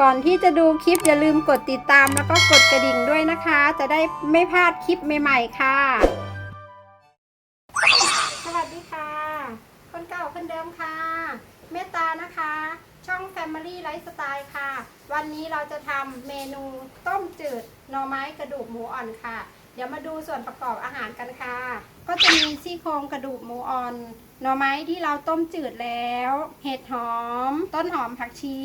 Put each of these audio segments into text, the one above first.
ก่อนที่จะดูคลิปอย่าลืมกดติดตามแล้วก็กดกระดิ่งด้วยนะคะ จะได้ไม่พลาดคลิปใหม่ ๆ ค่ะ สวัสดีค่ะ คนเก่าคนเดิมค่ะ เมตตานะคะ ช่อง Family Lifestyle ค่ะ วันนี้เราจะทำเมนูต้มจืดหน่อไม้กระดูกหมูอ่อนค่ะ ดี๋ยวมาดูส่วนประกอบอาหารกันค่ะ ก็จะมีซี่โครงกระดูกหมูอ่อน หน่อไม้ที่เราต้มจืดแล้ว เห็ดหอม ต้นหอมผักชี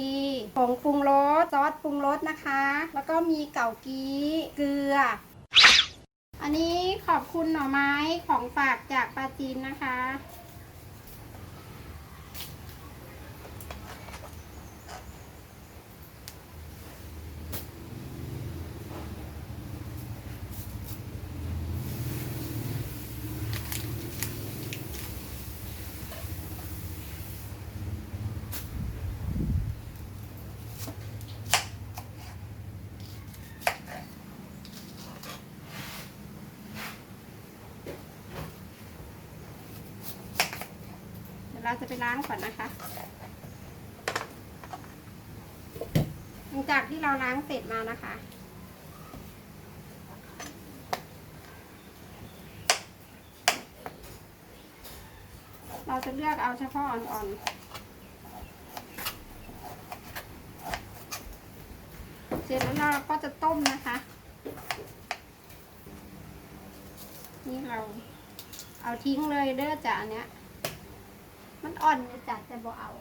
ผงปรุงรสซอสปรุงรสนะคะ แล้วก็มีเก่ากี้เกลือ อันนี้ขอบคุณหน่อไม้ของฝากจากปาจีนนะคะ จะไปล้างก่อนนะคะ หลังจากที่เราล้างเสร็จมานะคะ เราจะเลือกเอาเฉพาะอ่อนๆ เสร็จแล้วเราก็จะต้มนะคะ นี่เราเอาทิ้งเลยเด้อจ้ะอันเนี้ย มันอ่อนเลยจ้ะแต่บ่เอา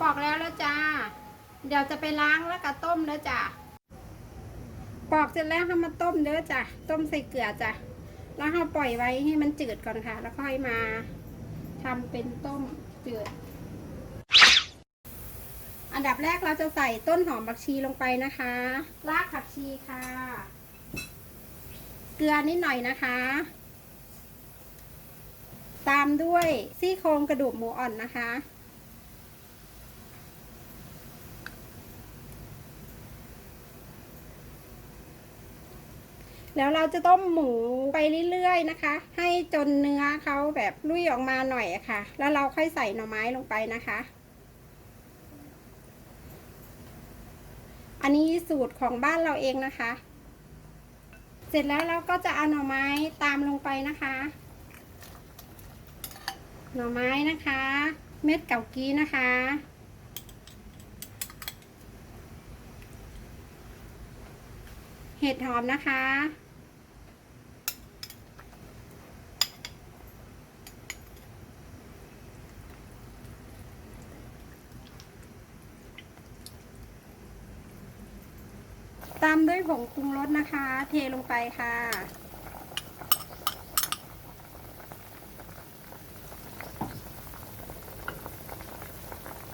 ปอกแล้วแล้วจ้า เดี๋ยวจะไปล้างแล้วก็ต้มแล้วจ้ะ ปอกเสร็จแล้วเอามาต้มเด้อจ้ะ ต้มใส่เกลือจ้ะ แล้วเราปล่อยไว้ให้มันจืดก่อนค่ะ แล้วค่อยมาทำเป็นต้มจืด อันดับแรกเราจะใส่ต้นหอมผักชีลงไปนะคะ รากผักชีค่ะ เกลือนิดหน่อยนะคะ ตามด้วยซี่โครงกระดูกหมูอ่อนนะคะ แล้วเราจะต้มหมูไปเรื่อยๆนะคะ ให้จนเนื้อเขาแบบลุยออกมาหน่อยค่ะ แล้วเราค่อยใส่หน่อไม้ลงไปนะคะ อันนี้สูตรของบ้านเราเองนะคะ เสร็จแล้วเราก็จะเอาหน่อไม้ตามลงไปนะคะ หน่อไม้นะคะ เม็ดเก่ากี้นะคะเห็ดหอมนะคะ ตามด้วยผงปรุงรสนะคะ เทลงไปค่ะ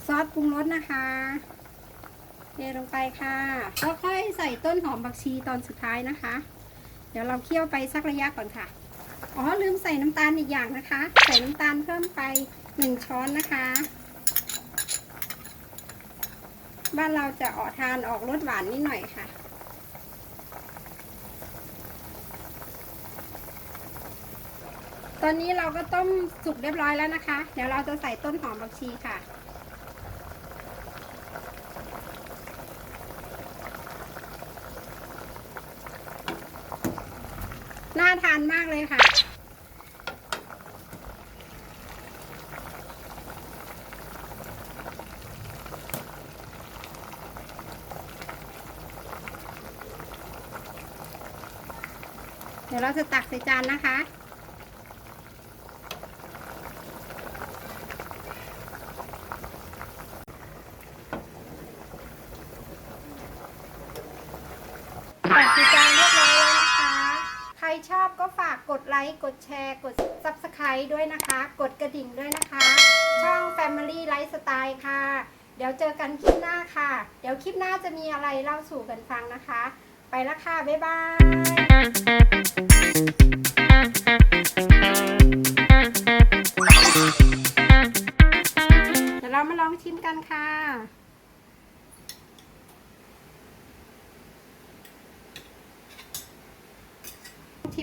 ซอสปรุงรสนะคะ เทลงไปค่ะแล้วค่อยใส่ต้นหอมบักชีตอนสุดท้ายนะคะ เดี๋ยวเราเคี่ยวไปสักระยะก่อนค่ะ อ๋อลืมใส่น้ำตาลอีกอย่างนะคะ ใส่น้ำตาลเพิ่มไปหนึ่งช้อนนะคะบ้านเราจะออกทานออกรสหวานนิดหน่อยค่ะ ตอนนี้เราก็ต้มสุกเรียบร้อยแล้วนะคะ เดี๋ยวเราจะใส่ต้นหอมบักชีค่ะ น่าทานมากเลยค่ะ เดี๋ยวเราจะตักใส่จานนะคะ ตักใส่จานเรียบร้อยแล้วนะคะ ใครชอบก็ฝากกดไลค์ กดแชร์ กด Subscribe ด้วยนะคะ กดกระดิ่งด้วยนะคะ ช่อง Family Lifestyle ค่ะ เดี๋ยวเจอกันคลิปหน้าค่ะ เดี๋ยวคลิปหน้าจะมีอะไรเล่าสู่กันฟังนะคะ ไปละค่ะ บ๊ายบาย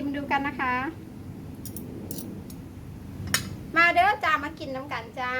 ชิมดูกันนะคะ มาเด้อจ้ามากินน้ำกันจ้า